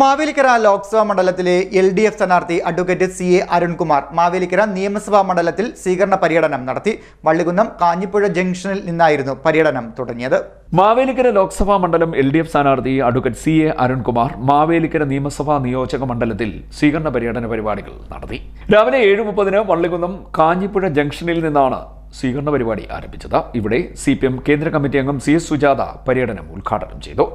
മാവേലിക്കര ലോക്സഭാ മണ്ഡലത്തിലെ L D F സ്ഥാനാർത്ഥി advocate C A Arunkumar Mavelikkara നിയമസഭാ മണ്ഡലത്തിൽ സ്വീകരണ പര്യടനം നടത്തി വള്ളികുന്നം കാഞ്ഞിപ്പുഴ ജംഗ്ഷനിൽ നിന്നായിരുന്നു പര്യടനം തുടങ്ങിയത്. മാവേലിക്കര ലോക്സഭാ മണ്ഡലം എൽ ഡി എഫ് സ്ഥാനാർത്ഥി advocate C A Arunkumar Mavelikkara നിയമസഭാ നിയോജക മണ്ഡലത്തിൽ സ്വീകരണ പര്യടന പരിപാടികൾ നടത്തി. രാവിലെ ഏഴ് മുപ്പതിന് വള്ളികുന്നം കാഞ്ഞിപ്പുഴ ജംഗ്ഷനിൽ നിന്നാണ് സ്വീകരണ പരിപാടി ആരംഭിച്ചത്. ഇവിടെ സി പി എം കേന്ദ്ര കമ്മിറ്റി അംഗം സി എസ് സുജാത പര്യടനം ഉദ്ഘാടനം ചെയ്തു.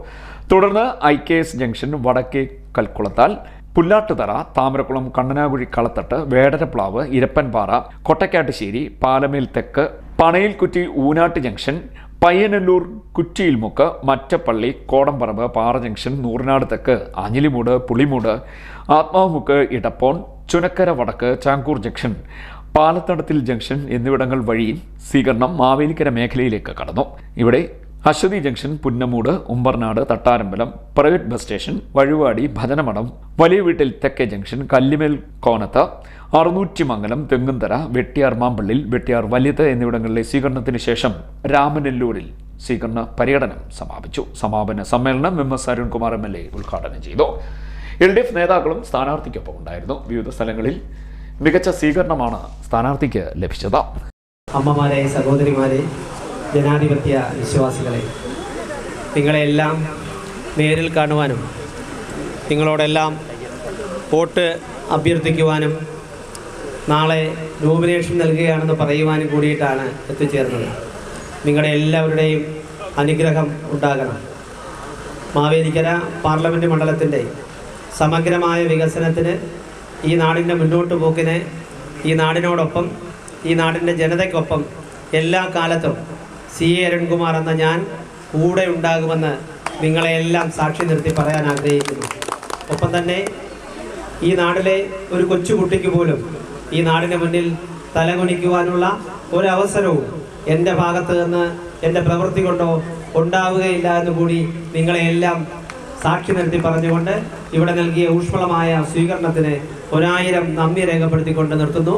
തുടർന്ന് ഐ കെ എസ് ജംഗ്ഷൻ വടക്കേ കൽക്കുളത്താൽ പുല്ലാട്ടുതറ താമരക്കുളം കണ്ണനാകുഴി കളത്തട്ട് വേടരപ്ലാവ് ഇരപ്പൻപാറ കൊട്ടക്കാട്ടുശ്ശേരി പാലമേൽ തെക്ക് പണയിൽക്കുറ്റി ഊനാട്ട് ജംഗ്ഷൻ പയ്യനല്ലൂർ കുറ്റിയിൽമുക്ക് മറ്റപ്പള്ളി കോടമ്പറമ്പ് പാറ ജംഗ്ഷൻ നൂറിനാട് തെക്ക് ആഞ്ഞിലിമൂട് പുളിമൂട് ആത്മാവുമുക്ക് ഇടപ്പോൺ ചുനക്കര വടക്ക് ചാങ്കൂർ ജംഗ്ഷൻ പാലത്തടത്തിൽ ജംഗ്ഷൻ എന്നിവിടങ്ങൾ വഴി സ്വീകരണം മാവേലിക്കര മേഖലയിലേക്ക് കടന്നു. ഇവിടെ Aswathy junction Punnamoodu Umbernadu Thattarambalam private bus station Vazhuvadi Bhajanamadom വലിയ വീട്ടിൽ തെക്കേ ജംഗ്ഷൻ കല്ലിമേൽ കോനത്ത് അറുന്നൂറ്റിമംഗലം തെങ്ങുംതര വെട്ടിയാർ മാമ്പള്ളിൽ വെട്ടിയാർ വലിയത് എന്നിവിടങ്ങളിലെ സ്വീകരണത്തിന് ശേഷം രാമനെല്ലൂരിൽ സ്വീകരണ പര്യടനം സമാപിച്ചു. സമാപന സമ്മേളനം M S Arunkumar M L A ഉദ്ഘാടനം ചെയ്തു. എൽ ഡി എഫ് നേതാക്കളും സ്ഥാനാർത്ഥിക്കൊപ്പം ഉണ്ടായിരുന്നു. വിവിധ സ്ഥലങ്ങളിൽ മികച്ച സ്വീകരണമാണ് സ്ഥാനാർത്ഥിക്ക് ലഭിച്ചത്. അമ്മമാരെ സഹോദരിമാരെ ജനാധിപത്യ വിശ്വാസികളെ നിങ്ങളെല്ലാം നേരിൽ കാണുവാനും നിങ്ങളോടെല്ലാം വോട്ട് അഭ്യർത്ഥിക്കുവാനും നാളെ നോമിനേഷൻ നൽകുകയാണെന്ന് പറയുവാനും കൂടിയിട്ടാണ് എത്തിച്ചേർന്നത്. നിങ്ങളുടെ എല്ലാവരുടെയും അനുഗ്രഹം ഉണ്ടാകണം. മാവേലിക്കര പാർലമെന്റ് മണ്ഡലത്തിന്റെ സമഗ്രമായ വികസനത്തിന് ഈ നാടിന്റെ മുന്നോട്ട് പോക്കിന് ഈ നാടിനോടൊപ്പം ഈ നാടിന്റെ ജനതയ്ക്കൊപ്പം എല്ലാ കാലത്തും സി എ അരുൺകുമാർ എന്ന ഞാൻ കൂടെ ഉണ്ടാകുമെന്ന് നിങ്ങളെയെല്ലാം സാക്ഷി നിർത്തി പറയാൻ ആഗ്രഹിക്കുന്നു. ഒപ്പം തന്നെ ഈ നാടിലെ ഒരു കൊച്ചുകുട്ടിക്ക് പോലും ഈ നാടിന് മുന്നിൽ തലകുണിക്കുവാനുള്ള ഒരവസരവും എന്റെ ഭാഗത്ത് നിന്ന് എന്റെ പ്രവൃത്തി കൊണ്ടോ ഉണ്ടാവുകയില്ല എന്ന് കൂടി നിങ്ങളെയെല്ലാം സാക്ഷി നിർത്തി പറഞ്ഞുകൊണ്ട് ഇവിടെ നൽകിയ ഊഷ്മളമായ സ്വീകരണത്തിന് ഒരായിരം നന്ദി രേഖപ്പെടുത്തിക്കൊണ്ട് നിർത്തുന്നു.